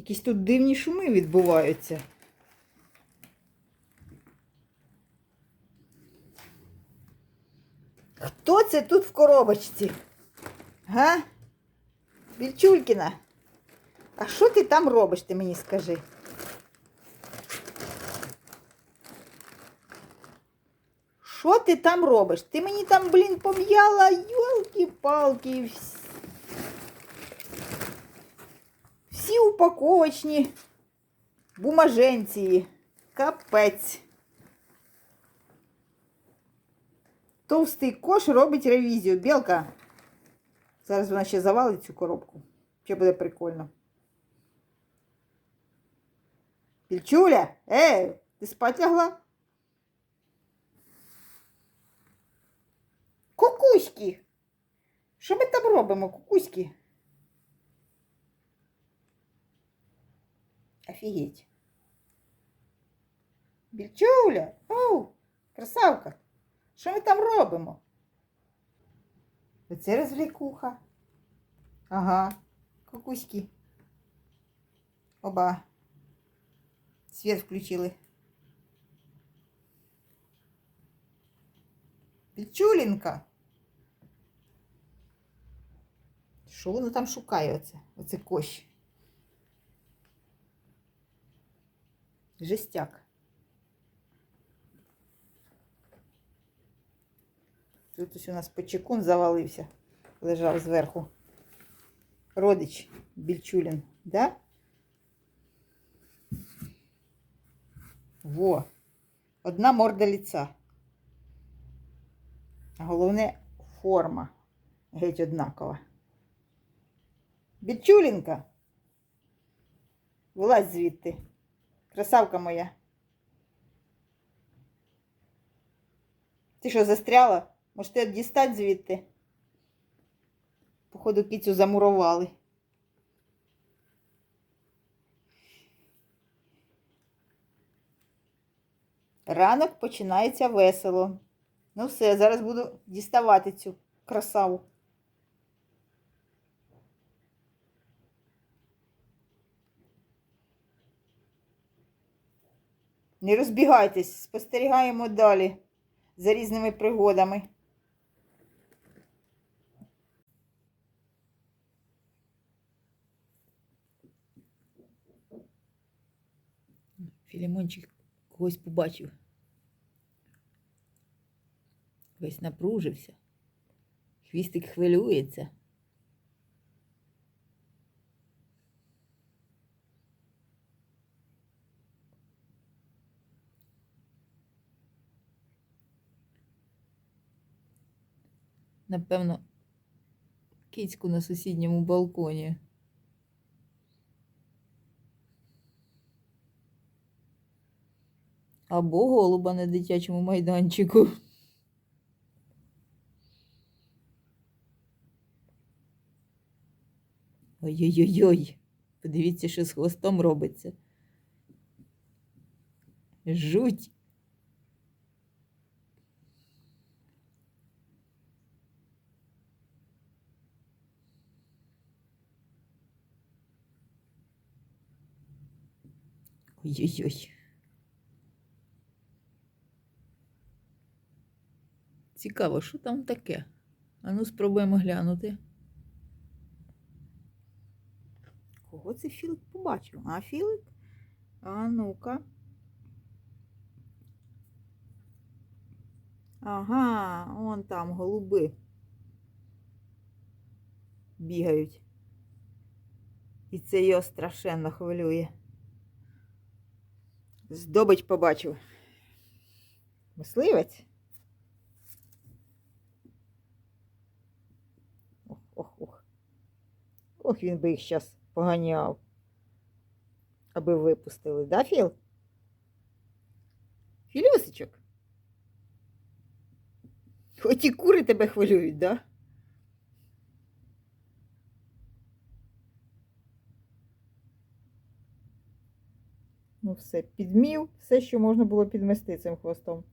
Якісь тут дивні шуми відбуваються. Хто це тут в коробочці? Га? Вільчулькіна? А що ти там робиш, ти мені скажи? Що ти там робиш? Ти мені там, блін, пом'яла, йолки-палки. вс- Всі упаковочні бумаженці. Капець. Товстий кош робить ревізію. Білка. Зараз вона ще завалить цю коробку. Ще буде прикольно. Пільчуля, ей, ти спать лягла? Кукуськи. Що ми там робимо, кукуськи? Офігеть. Більчуля, оу, красавка. Що ми там робимо? Оце розвлікуха. Ага, кукуськи. Оба. Світ включили. Пічулінка. Що воно там шукає оце? Оце кощ. Жестяк. Тут ось у нас почекун завалився, лежав зверху. Родич Більчулін, да? Во. Одна морда лица. А головне форма. Геть однакова. Більчулінка. Вилазь звідти. Красавка моя. Ти що, застряла? Можете дістати звідти? Походу, кицю замурували. Ранок починається весело. Ну все, зараз буду діставати цю красаву. Не розбігайтесь, спостерігаємо далі за різними пригодами. Філімончик когось побачив. Весь напружився. Хвістик хвилюється. Напевно, кицьку на сусідньому балконі. Або голуба на дитячому майданчику. Ой-ой-ой, подивіться, що з хвостом робиться. Жуть. Ой-ой-ой. Цікаво, що там таке? А ну спробуємо глянути. Кого це Філик побачив? А Філик? А ну-ка. Ага, вон там голуби бігають. І це його страшенно хвилює. Здобич побачив. Мисливець? Ох, ох, ох. Ох, він би їх зараз поганяв. Аби випустили, да, Філ? Філюсичок? І кури тебе хвилюють, да? ну все, підмів, все, що можна було підмести цим хвостом.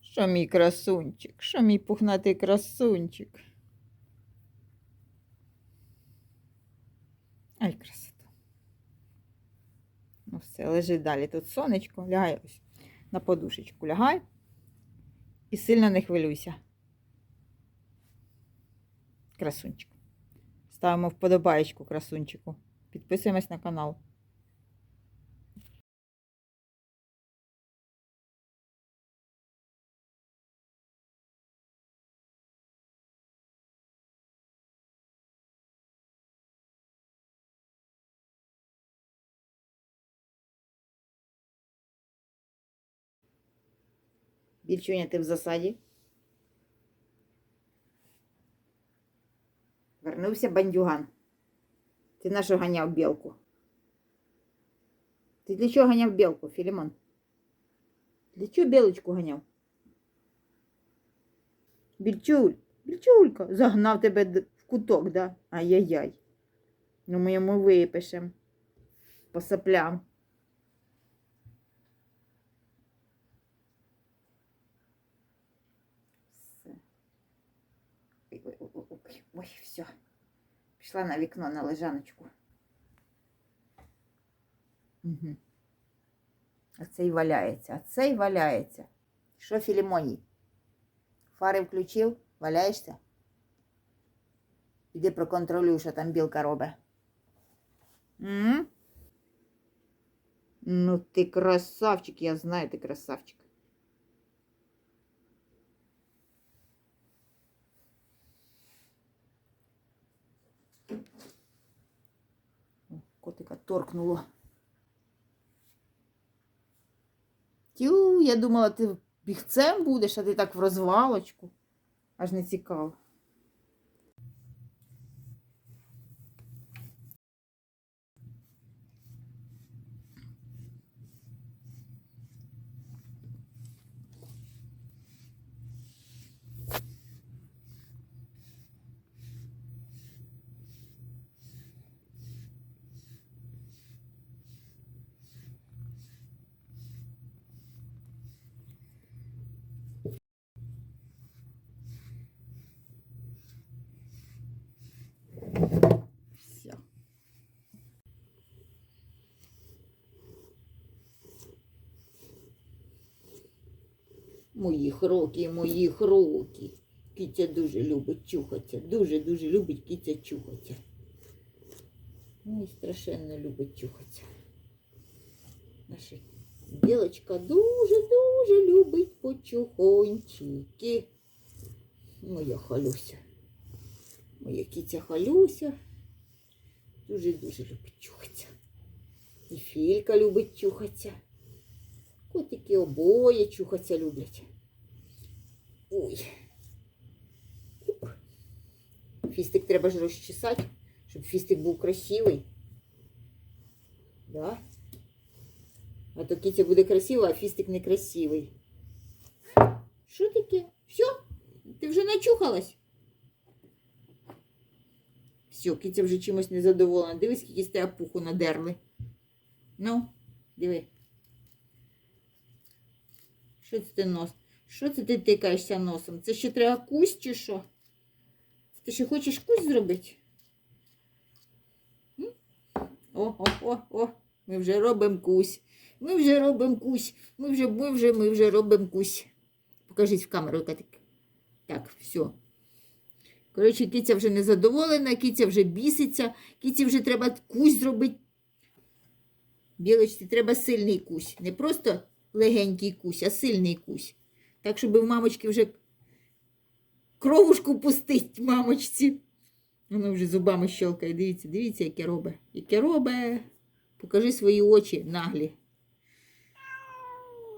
Що мій красунчик, що мій пухнатий красунчик. Ай, красота. Ну все, лежи далі. Тут сонечко, лягай ось на подушечку лягай і сильно не хвилюйся. Красунчик. Ставимо вподобаєчку красунчику. Підписуємось на канал. Більчуня, ти в засаді? Вернувся бандюган. Ти на що ганяв білку? Ти для чого ганяв білку, Філімон? Для чого білочку ганяв? Більчуль, більчулька, загнав тебе в куток, да? Ай-яй-яй. Ну ми йому випишемо. По соплям. Все. Ой, ой, ой, ой, ой, все. Пішла на вікно на лежаночку. Угу. А цей валяється, а цей валяється. Що, Філімоній? Фари включив? Валяєшся? Іди проконтролюй, що там білка робить. М? Ну, ти красавчик, я знаю, ти красавчик. Котика торкнуло. Тю, я думала, ти бігцем будеш, а ти так в розвалочку. Аж не цікаво. Все. Моїх років, моїх років. Кітя дуже любить чухатися. Дуже-дуже любить кітя чухатися. Ой, страшенно любить чухатися. Наша білочка дуже-дуже любить почухончики. Моя халюся. Моя кітя халюся. Дуже-дуже любить чухатися. І Філька любить чухатися. Котики обоє чухатися люблять. Ой. Фістик треба ж розчесати, щоб фістик був красивий. Да? А то кітя буде красива, а фістик некрасивий. Що таке? Все? Ти вже начухалась? Все, киця вже чимось незадоволена. Дивись, скільки з тебе пуху надерли. Ну, диви. Що це ти нос? Що це ти тикаєшся носом? Це ще треба кусь чи що? Ти ще хочеш кусь зробити? О, о, о, о, ми вже робимо кусь. Ми вже робимо кусь. Ми вже, ми вже, ми вже робимо кусь. Покажіть в камеру, Катик. Так, все. Коротше, киця вже незадоволена, киця вже біситься, киці вже треба кусь зробити. Білочці треба сильний кусь. Не просто легенький кусь, а сильний кусь. Так, щоб в мамочки вже кровушку пустить мамочці. Воно вже зубами щелкає. Дивіться, дивіться, яке робить. Яке робить. Покажи свої очі наглі.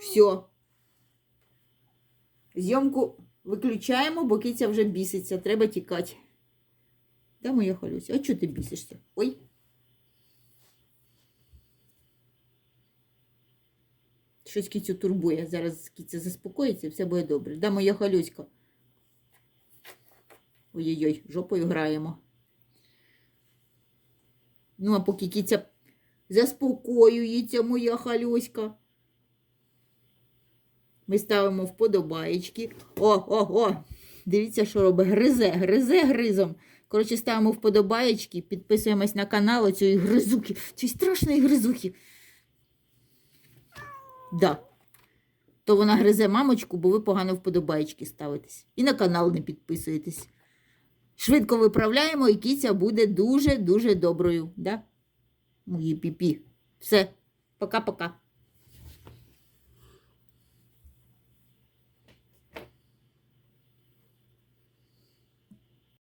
Все. Зйомку виключаємо, бо киця вже біситься. Треба тікати. Де моя халюся? А чого ти бісишся? Ой. Щось кицю турбує. Зараз киця заспокоїться все буде добре. Да, моя халюська. Ой-ой-ой, жопою граємо. Ну, а поки киця заспокоюється, моя халюська. Ми ставимо вподобаєчки. О, о, о! Дивіться, що робить. Гризе, гризе гризом. Коротше, ставимо вподобаєчки, підписуємось на канал цієї гризухи, цієї страшної гризухи. Да. То вона гризе мамочку, бо ви погано вподобаєчки ставитесь. І на канал не підписуєтесь. Швидко виправляємо, і кіця буде дуже-дуже доброю. Да? Мої піпі. Все. Пока-пока.